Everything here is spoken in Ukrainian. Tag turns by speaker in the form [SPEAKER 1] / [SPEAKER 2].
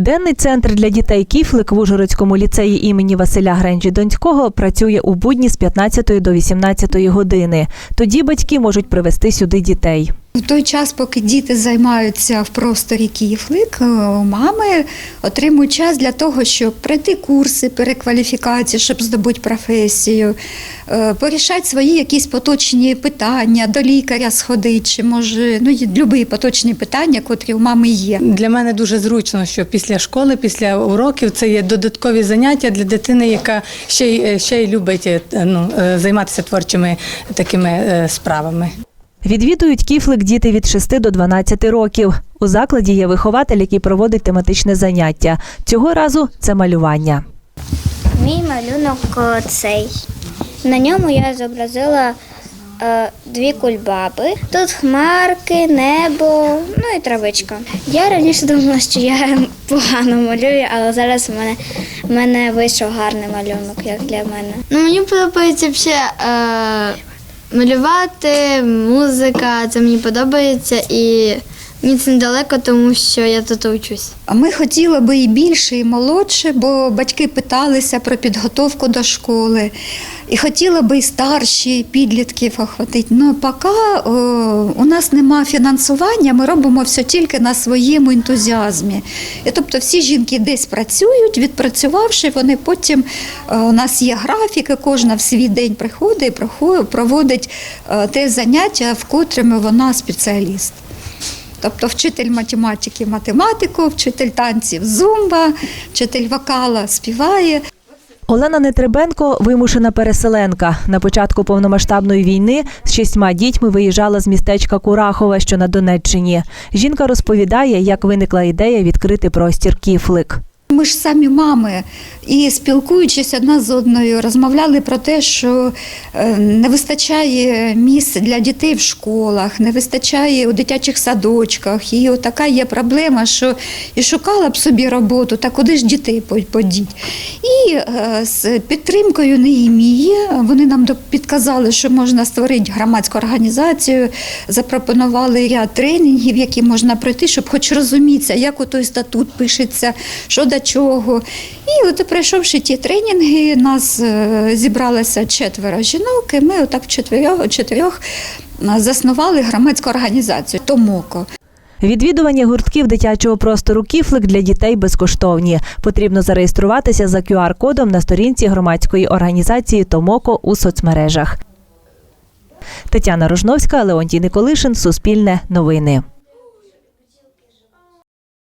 [SPEAKER 1] Денний центр для дітей Кіфлик в Ужгородському ліцеї імені Василя Гренджі Донського працює у будні з 15 до 18 години. Тоді батьки можуть привезти сюди дітей.
[SPEAKER 2] В той час, поки діти займаються в просторі Київлик, е, мами отримують час для того, щоб пройти курси перекваліфікації, щоб здобути професію, е, порішати свої якісь поточні питання, до лікаря сходити, чи може ну, будь-які поточні питання, котрі у мами є.
[SPEAKER 3] Для мене дуже зручно, що після школи, після уроків це є додаткові заняття для дитини, яка ще й ще й любить е, ну, е, займатися творчими такими е, справами.
[SPEAKER 1] Відвідують Кіфлик діти від 6 до 12 років. У закладі є вихователь, який проводить тематичне заняття. Цього разу це малювання.
[SPEAKER 4] Мій малюнок е, цей. На ньому я зобразила е, дві кульбаби. Тут хмарки, небо, ну і травичка. Я раніше думала, що я погано малюю, але зараз в мене, в мене вийшов гарний малюнок, як для мене.
[SPEAKER 5] Ну, мені подобається ще е, малювати, музика, це мені подобається. І мені це недалеко, тому що я тут учусь.
[SPEAKER 2] А ми хотіли би і більше, і молодше, бо батьки питалися про підготовку до школи. І хотіли би і старші підлітків охватити. Ну, поки о, у нас нема фінансування, ми робимо все тільки на своєму ентузіазмі. І, тобто всі жінки десь працюють, відпрацювавши, вони потім е, у нас є графіки, кожна в свій день приходить і проводить е, те заняття, в котрому вона спеціаліст. Тобто вчитель математики математику, вчитель танців зумба, вчитель вокала співає.
[SPEAKER 1] Олена Нетребенко вимушена переселенка. На початку повномасштабної війни з шістьма дітьми виїжджала з містечка Курахове, що на Донеччині. Жінка розповідає, як виникла ідея відкрити простір Кіфлик.
[SPEAKER 2] Ми ж самі мами, і спілкуючись одна з одною, розмовляли про те, що е, не вистачає місць для дітей в школах, не вистачає у дитячих садочках. І така є проблема, що і шукала б собі роботу, та куди ж дітей по- подіть. І е, з підтримкою Неїмії вони нам підказали, що можна створити громадську організацію, запропонували ряд тренінгів, які можна пройти, щоб хоч розумітися, як у той статут пишеться, що до чого. І от пройшовши ті тренінги, нас е, зібралося четверо жінок, і ми отак чотирьох, чотирьох е, заснували громадську організацію Томоко.
[SPEAKER 1] Відвідування гуртків дитячого простору Кіфлик для дітей безкоштовні. Потрібно зареєструватися за QR-кодом на сторінці громадської організації Томоко у соцмережах. Тетяна Рожновська, Леонтій Николишин, Суспільне новини.